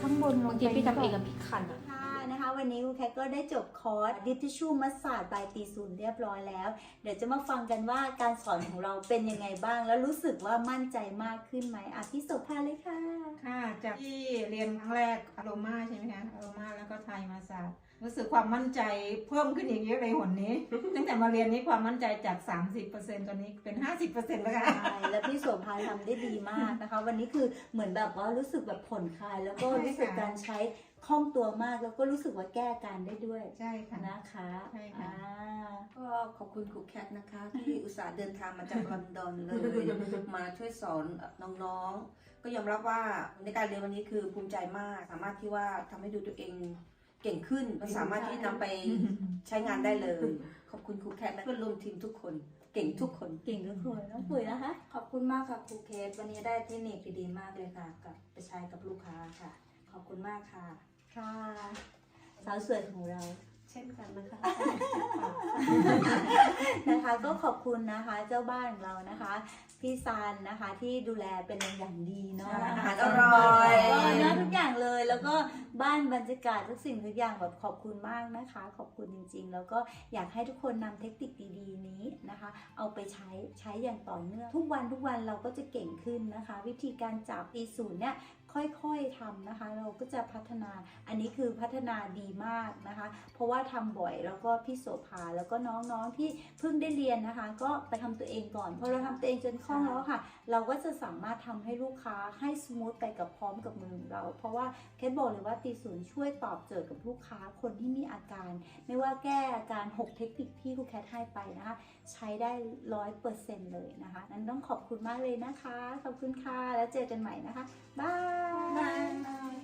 ข้างบนลงบางไปทีพี่ทำเองหรืกับปล่าพี่คันอะ ค่ะนะคะ วันนี้ครูแคทก็ได้จบคอร์สดิทิชูมัสซาดบายตีศูนย์เรียบร้อยแล้ว เดี๋ยวจะมาฟังกันว่าการสอนของเราเป็นยังไงบ้าง แล้วรู้สึกว่ามั่นใจมากขึ้นไหมอะพี่โสภาเลยค่ะ ค่ะ จากที่เรียนครั้งแรกอโรมาใช่ไหมคะอโรมาแล้วก็ไทยมาศาสตร์รู้สึกความมั่นใจเพิ่มขึ้นอีกเยอะเลยหนนี้ ตั้งแต่มาเรียนนี้ความมั่นใจจาก 30%ตอนนี้เป็น 50%แล้วค่ะใช่แล้วพี่โสภาทำได้ดีมากนะคะ วันนี้คือเหมือนแบบว่ารู้สึกแบบผ่อนคลาย แล้วก็ใช่ค่ะรู้สึกการใช้ คล่องตัวมากแล้วก็รู้สึกว่าแก้การได้ด้วยใช่ค่ะ นะคะใช่ค่ะ อ่า ก็ขอบคุณครูแคทนะคะ ที่อุตส่าห์เดินทางมาจากลอนดอนเลย มาช่วยสอนน้องๆ ก็ยอมรับว่าในการเรียนวันนี้คือภูมิใจมาก สามารถที่ว่าทำให้ดูตัวเองเก่งขึ้นและสามารถที่นำไปใช้งานได้เลย ขอบคุณครูแคทและเพื่อนร่วมทีมทุกคน เก่งทุกคน เก่งทุกคนน้องปุ๋ยนะคะ ขอบคุณมากค่ะครูเคสวันนี้ได้เทคนิคดีๆมากเลยค่ะกับไปใช้กับลูกค้าค่ะ ขอบคุณมากค่ะ ค่ะ สาวสวยของเรา เช่นกันนะคะนะคะก็ขอบคุณนะคะเจ้าบ้านของเรานะคะ พี่ซันนะคะที่ดูแลเป็นอย่างดีเนาะใช่อาอาหาหารรออร่ร่ออยยเนาะทุกอย่างเลย แล้วก็บ้านบรรยากาศทุกสิ่งทุกอย่างแบบขอบคุณมากนะคะ ขอบคุณจริง ๆ แล้วก็อยากให้ทุกคนนำเทคนิคดีๆนี้นะคะ เอาไปใช้ใช้อย่างต่อเนื่องทุกวันทุกวันเราก็จะเก่งขึ้นนะคะ วิธีการจับตีศูนย์เนี่ย ค่อยๆทำนะคะ เราก็จะพัฒนาอันนี้คือพัฒนาดีมากนะคะ เพราะว่าทำบ่อยแล้วก็พี่โสภาแล้วก็น้องๆที่เพิ่งได้เรียนนะคะ ก็ไปทำตัวเองก่อนพอเราทำตัวเองจนคล่องแล้วค่ะ เราก็จะสามารถทำให้ลูกค้าให้สมูทไปกับพร้อมกับมือของเรา เพราะว่าแคทบอกเลยว่าตีศูนย์ช่วยตอบโจทย์กับลูกค้าคนที่มีอาการ ไม่ว่าแก้อาการ 6 เทคนิคที่ครูแคทให้ไปนะคะ ใช้ได้ร้อยเปอร์เซ็นต์เลยนะคะ นั้นต้องขอบคุณมากเลยนะคะ ขอบคุณค่ะ แล้วเจอกันใหม่นะคะ บาย Bye.